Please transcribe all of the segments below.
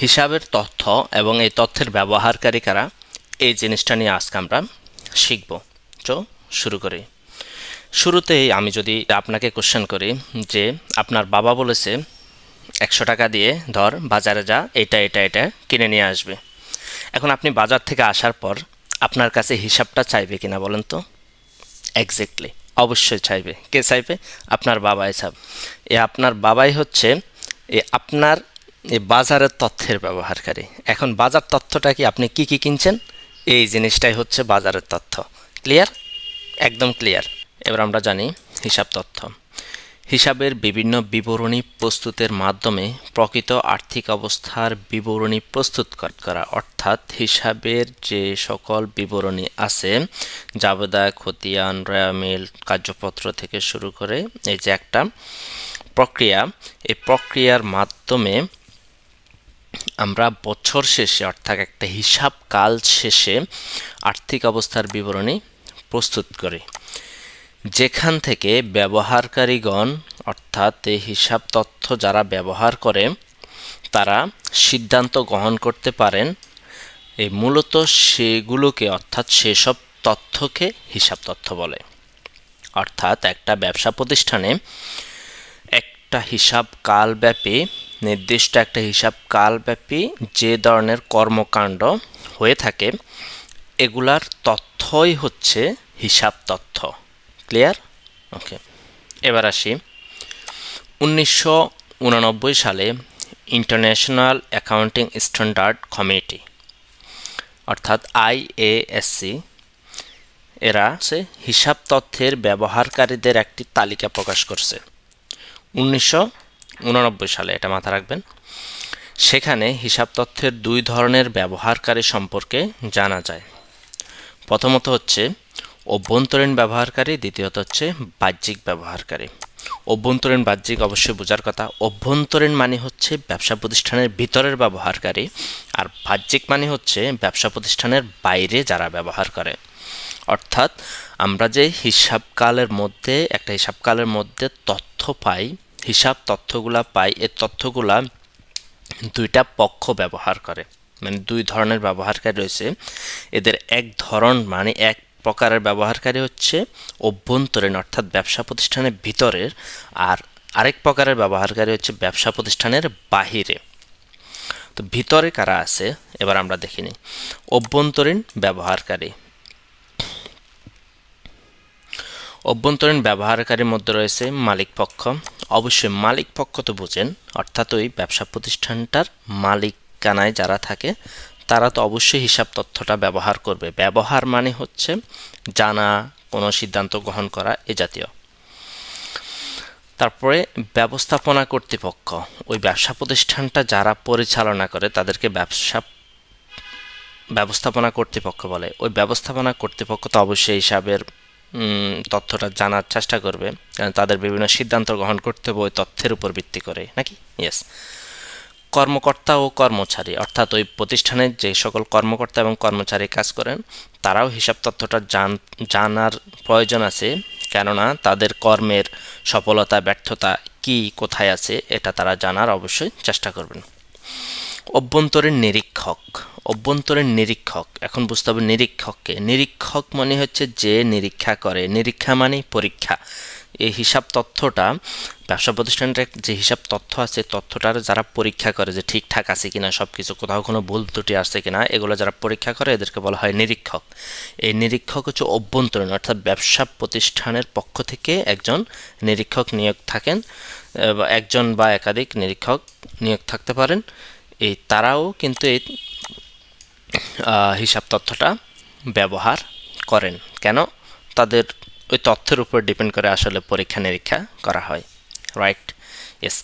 হিসাবের তথ্য এবং এই তথ্যের ব্যবহারকারী কারা, এই জিনিসটা নিয়ে আজকে আমরা শিখব। তো শুরু করি। শুরুতেই আমি যদি আপনাকে কোশ্চেন করি যে, আপনার বাবা বলেছে, একশো টাকা দিয়ে ধর, বাজারে যা, এটা এটা এটা কিনে নিয়ে আসবে। এখন আপনি বাজার থেকে আসার পর আপনার কাছে হিসাবটা চাইবে কিনা বলেন তো? এক্স্যাক্টলি অবশ্যই চাইবে। কে চাইবে? আপনার বাবাই চাব এ আপনার বাবাই হচ্ছে, এ আপনার এই বাজারের তথ্যের ব্যবহারকারী। এখন বাজার তথ্যটা কি? আপনি কি কি কিনছেন? এই জিনিসটাই হচ্ছে বাজারের তথ্য। ক্লিয়ার একদম ক্লিয়ার এবার আমরা জানি হিসাব তথ্য। হিসাবের বিভিন্ন বিবরণী প্রস্তুতের মাধ্যমে প্রকৃত আর্থিক অবস্থার বিবরণী প্রস্তুত করা। অর্থাৎ হিসাবের যে সকল বিবরণী আছে, জাবেদা, খতিয়ান রয়ামিল কার্যপত্র থেকে শুরু করে এই যে একটা প্রক্রিয়া, এই প্রক্রিয়ার মাধ্যমে আমরা বছর শেষে, অর্থাৎ একটা হিসাব কাল শেষে আর্থিক অবস্থার বিবরণী প্রস্তুত করি। যেখান থেকে ব্যবহারকারীগণ, অর্থাৎ এই হিসাব তথ্য যারা ব্যবহার করে, তারা সিদ্ধান্ত গ্রহণ করতে পারেন। এই মূলত সেগুলোকে, অর্থাৎ সেসব তথ্যকে হিসাব তথ্য বলে। অর্থাৎ একটা ব্যবসা প্রতিষ্ঠানে একটা হিসাব কালব্যাপী নির্দিষ্ট একটা হিসাব কালব্যাপী যে ধরনের কর্মকাণ্ড হয়ে থাকে, এগুলার তথ্যই হচ্ছে হিসাব তথ্য। ক্লিয়ার ওকে এবার আসি। উনিশশো উননব্বই সালে ইন্টারন্যাশনাল অ্যাকাউন্টিং স্ট্যান্ডার্ড কমিটি অর্থাৎ আইএএসসি এরা সে হিসাব তথ্যের ব্যবহারকারীদের একটি তালিকা প্রকাশ করছে। উনিশশো উননব্বই সালে এটা মাথা রাখবেন। সেখানে হিসাব তথ্যের দুই ধরনের ব্যবহারকারী সম্পর্কে জানা যায়। প্রথমত হচ্ছে অভ্যন্তরীণ ব্যবহারকারী, দ্বিতীয়ত হচ্ছে বাহ্যিক ব্যবহারকারী। অভ্যন্তরীণ বাহ্যিক অবশ্যই বোঝার কথা। অভ্যন্তরীণ মানে হচ্ছে ব্যবসা প্রতিষ্ঠানের ভিতরের ব্যবহারকারী আর বাহ্যিক মানে হচ্ছে ব্যবসা প্রতিষ্ঠানের বাইরে যারা ব্যবহার করে। অর্থাৎ আমরা যে হিসাবকালের মধ্যে, একটা হিসাবকালের মধ্যে তথ্য পাই হিসাব তথ্যগুলা পাই এই তথ্যগুলা দুইটা পক্ষ ব্যবহার করে। মানে দুই ধরনের ব্যবহারকারী রয়েছে। এদের এক ধরন মানে এক প্রকারের ব্যবহারকারী হচ্ছে অভ্যন্তরীণ অর্থাৎ ব্যবসা প্রতিষ্ঠানের ভিতরের আর আরেক প্রকারের ব্যবহারকারী হচ্ছে ব্যবসা প্রতিষ্ঠানের বাহিরে। তো ভিতরে কারা আছে? এবার আমরা দেখিনি অভ্যন্তরীণ ব্যবহারকারী। অভ্যন্তরীণ ব্যবহারকারীর মধ্যে রয়েছে মালিক পক্ষ অবশ্যই মালিক পক্ষ তো বোঝেন, অর্থাৎ ওই ব্যবসা প্রতিষ্ঠানটার মালিকানায় যারা থাকে, তারা তো অবশ্যই হিসাব তথ্যটা ব্যবহার করবে। ব্যবহার মানে হচ্ছে জানা, কোনো সিদ্ধান্ত গ্রহণ করা, এ জাতীয়। তারপরে ব্যবস্থাপনা কর্তৃপক্ষ, ওই ব্যবসা প্রতিষ্ঠানটা যারা পরিচালনা করে, তাদেরকে ব্যবসা ব্যবস্থাপনা কর্তৃপক্ষ বলে। ওই ব্যবস্থাপনা কর্তৃপক্ষ তো অবশ্যই হিসাবের তথ্যটা জানার চেষ্টা করবে। তাদের বিভিন্ন সিদ্ধান্ত গ্রহণ করতে হবে ওই তথ্যের উপর ভিত্তি করে নাকি? ইয়েস কর্মকর্তা ও কর্মচারী, অর্থাৎ ওই প্রতিষ্ঠানের যে সকল কর্মকর্তা এবং কর্মচারী কাজ করেন, তারাও হিসাব তথ্যটা জান, জানার প্রয়োজন আছে, কেননা তাদের কর্মের সফলতা, ব্যর্থতা কি, কোথায় আছে, এটা তারা জানার অবশ্যই চেষ্টা করবেন। অভ্যন্তরীণ নিরীক্ষক অভ্যন্তরীণ নিরীক্ষক, এখন বুঝতে হবে নিরীক্ষককে। নিরীক্ষক মানে হচ্ছে যে নিরীক্ষা করে। নিরীক্ষা মানে পরীক্ষা। এই হিসাব তথ্যটা, ব্যবসা প্রতিষ্ঠানটার যে হিসাব তথ্য আছে তথ্যটার যারা পরীক্ষা করে যে ঠিকঠাক আছে কিনা সব কিছু কোথাও কোনো ভুল ত্রুটি আসছে কিনা, এগুলো যারা পরীক্ষা করে, এদেরকে বলা হয় নিরীক্ষক। এই নিরীক্ষক হচ্ছে অভ্যন্তরীণ, অর্থাৎ ব্যবসা প্রতিষ্ঠানের পক্ষ থেকে একজন নিরীক্ষক নিয়োগ থাকেন একজন বা একাধিক নিরীক্ষক নিয়োগ থাকতে পারেন। এই তারাও কিন্তু এই হিসাব তথ্যটা ব্যবহার করেন। কেন? তাদের ওই তথ্যের উপর ডিপেন্ড করে আসলে পরীক্ষা নিরীক্ষা করা হয়। রাইট ইয়েস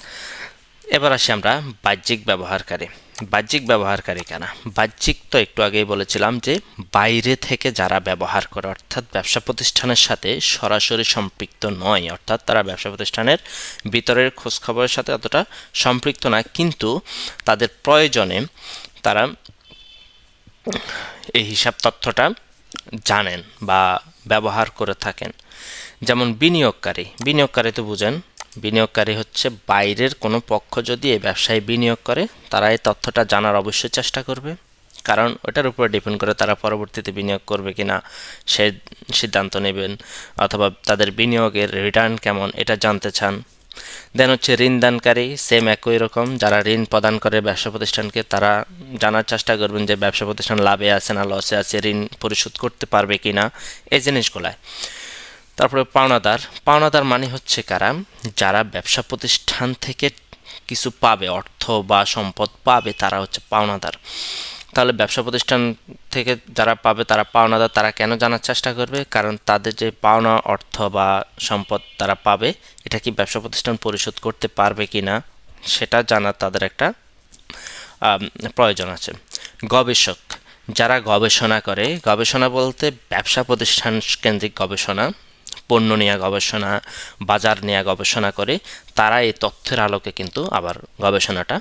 এবার আসি আমরা বাহ্যিক ব্যবহারকারী। বাহ্যিক ব্যবহারকারী কেন। বাহ্যিক তো একটু আগেই বলেছিলাম যে, বাইরে থেকে যারা ব্যবহার করে, অর্থাৎ ব্যবসা প্রতিষ্ঠানের সাথে সরাসরি সম্পৃক্ত নয়, অর্থাৎ তারা ব্যবসা প্রতিষ্ঠানের ভিতরের খোঁজখবরের সাথে অতটা সম্পৃক্ত না, কিন্তু তাদের প্রয়োজনে তারা এই হিসাব তথ্যটা জানেন বা ব্যবহার করে থাকেন। যেমন বিনিয়োগকারী বিনিয়োগকারী তো বুঝেন বিনিয়োগকারী হচ্ছে বাইরের কোনো পক্ষ যদি এই ব্যবসায় বিনিয়োগ করে, তারা এই তথ্যটা জানার অবশ্যই চেষ্টা করবে। কারণ ওটার উপর ডিপেন্ড করে তারা পরবর্তীতে বিনিয়োগ করবে কি না সে সিদ্ধান্ত নেবেন, অথবা তাদের বিনিয়োগের রিটার্ন কেমন, এটা জানতে চান। দেন হচ্ছে ঋণ দানকারী সেম একই রকম, যারা ঋণ প্রদান করে ব্যবসা প্রতিষ্ঠানকে, তারা জানার চেষ্টা করবেন যে ব্যবসা প্রতিষ্ঠান লাভে আছে না লসে আছে, ঋণ পরিশোধ করতে পারবে কি না এই জিনিসগুলায়। তারপরে পাওনাদার। পাওনাদার মানে হচ্ছে কারা? যারা ব্যবসা প্রতিষ্ঠান থেকে কিছু পাবে, অর্থ বা সম্পদ পাবে, তারা হচ্ছে পাওনাদার। তাহলে ব্যবসা প্রতিষ্ঠান থেকে যারা পাবে, তারা পাওনাদার, তারা কেন জানার চেষ্টা করবে? কারণ তাদের যে পাওনা, অর্থ বা সম্পদ তারা পাবে, এটা কি ব্যবসা প্রতিষ্ঠান পরিশোধ করতে পারবে কি না সেটা জানার তাদের একটা প্রয়োজন আছে। গবেষক। যারা গবেষণা করে, গবেষণা বলতে ব্যবসা প্রতিষ্ঠান কেন্দ্রিক গবেষণা পণ্য নিয়ে গবেষণা, বাজার নিয়ে গবেষণা করে তারা এই তথ্যের আলোকে কিন্তু আবার গবেষণাটা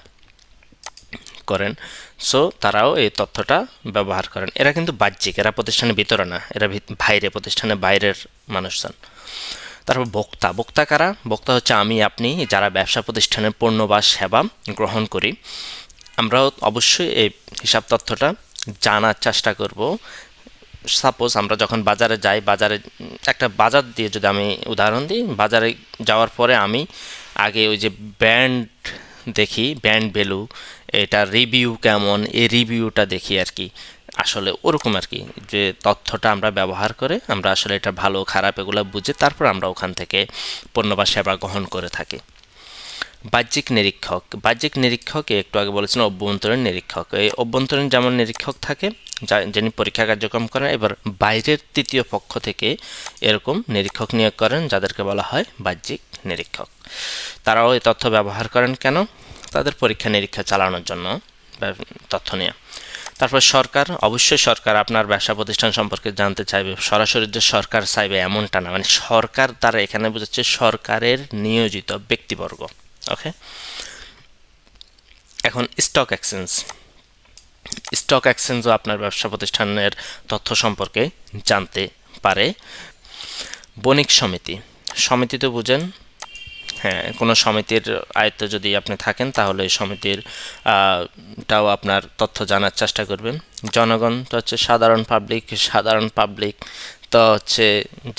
করেন। সো তারাও এই তথ্যটা ব্যবহার করেন। এরা কিন্তু বাহ্যিক, এরা প্রতিষ্ঠানের ভিতরে না, এরা বাইরে, প্রতিষ্ঠানের বাইরের মানুষজন। তারপর বক্তা বক্তা কারা? বক্তা হচ্ছে আমি, আপনি, যারা ব্যবসা প্রতিষ্ঠানের পণ্য বা সেবা গ্রহণ করি। আমরাও অবশ্যই এই হিসাব তথ্যটা জানার চেষ্টা করব। সাপোজ আমরা যখন বাজারে যাই, বাজারে, একটা বাজার দিয়ে যদি আমি উদাহরণ দিই, বাজারে যাওয়ার পরে আমি আগে ওই যে ব্র্যান্ড দেখি ব্র্যান্ড ভ্যালু, এটা রিভিউ কেমন, এই রিভিউটা দেখি আর কি। আসলে ওরকম আর কি, যে তথ্যটা আমরা ব্যবহার করে আমরা আসলে এটা ভালো, খারাপ এগুলো বুঝে তারপর আমরা ওখান থেকে পণ্য বা সেবা গ্রহণ করে থাকি। বাহ্যিক নিরীক্ষক বাহ্যিক নিরীক্ষক একটু আগে বলেছেন অভ্যন্তরীণ নিরীক্ষক। এই অভ্যন্তরীণ যেমন নিরীক্ষক থাকে যিনি পরীক্ষা কার্যক্রম করেন, এবার বাইরের তৃতীয় পক্ষ থেকে এরকম নিরীক্ষক নিয়োগ করেন, যাদেরকে বলা হয় বাহ্যিক নিরীক্ষক। তারাও এই তথ্য ব্যবহার করেন কেন? তাদের পরীক্ষা নিরীক্ষা চালানোর জন্য তথ্য নিয়ে। তারপর সরকার, অবশ্যই সরকার আপনার ব্যবসা প্রতিষ্ঠান সম্পর্কে জানতে চাইবে। সরাসরি যে সরকার চাইবে এমনটা না মানে সরকার তারা এখানে বোঝাচ্ছে সরকারের নিয়োজিত ব্যক্তিবর্গ, ওকে? এখন স্টক এক্সচেঞ্জ স্টক এক্সচেঞ্জও আপনার ব্যবসা প্রতিষ্ঠানের তথ্য সম্পর্কে জানতে পারে। বণিক সমিতি। সমিতি তো বুঝেন হ্যাঁ কোনো সমিতির আয়ত্তে যদি আপনি থাকেন, তাহলে এই সমিতির টাও আপনার তথ্য জানার চেষ্টা করবেন। জনগণ তো হচ্ছে সাধারণ পাবলিক সাধারণ পাবলিক তো হচ্ছে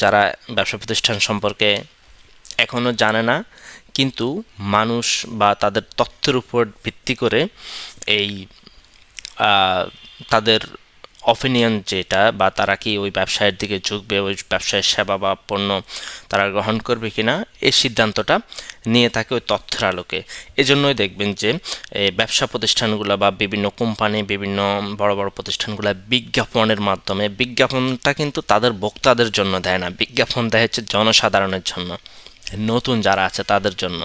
যারা ব্যবসা প্রতিষ্ঠান সম্পর্কে এখনও জানে না, কিন্তু মানুষ বা তাদের তথ্যের উপর ভিত্তি করে এই তাদের অপিনিয়ন যেটা বা তারা কি ওই ব্যবসায়ের দিকে ঝুঁকবে, ওই ব্যবসায়ের সেবা বা পণ্য তারা গ্রহণ করবে কিনা, এই সিদ্ধান্তটা নিয়ে থাকে ওই তথ্যের আলোকে। এজন্যই দেখবেন যে ব্যবসা প্রতিষ্ঠানগুলো বা বিভিন্ন কোম্পানি, বিভিন্ন বড় বড় প্রতিষ্ঠানগুলো বিজ্ঞাপনের মাধ্যমে, বিজ্ঞাপনটা কিন্তু তাদের বক্তাদের জন্য দেয় না, বিজ্ঞাপন দেয় হচ্ছে জনসাধারণের জন্য, নতুন যারা আছে তাদের জন্য।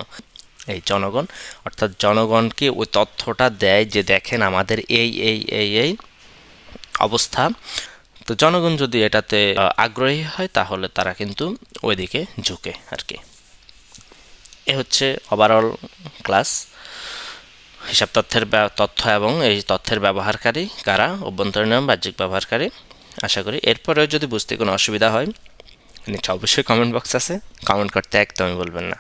এই জনগণ, অর্থাৎ জনগণকে ওই তথ্যটা দেয় যে দেখেন আমাদের এই এই এই এই অবস্থা। তো জনগণ যদি এটাতে আগ্রহী হয় তাহলে তারা কিন্তু ওইদিকে ঝুঁকে আর কি এ হচ্ছে ওভারঅল ক্লাস হিসাব তথ্যের তথ্য এবং এই তথ্যের ব্যবহারকারী কারা, অভ্যন্তরীণ বাহ্যিক ব্যবহারকারী, আশা করি। এরপরেও যদি বুঝতে কোনো অসুবিধা হয় নিচে অবশ্যই কমেন্ট বক্স আছে। কমেন্ট করতে একদমই বলবেন না।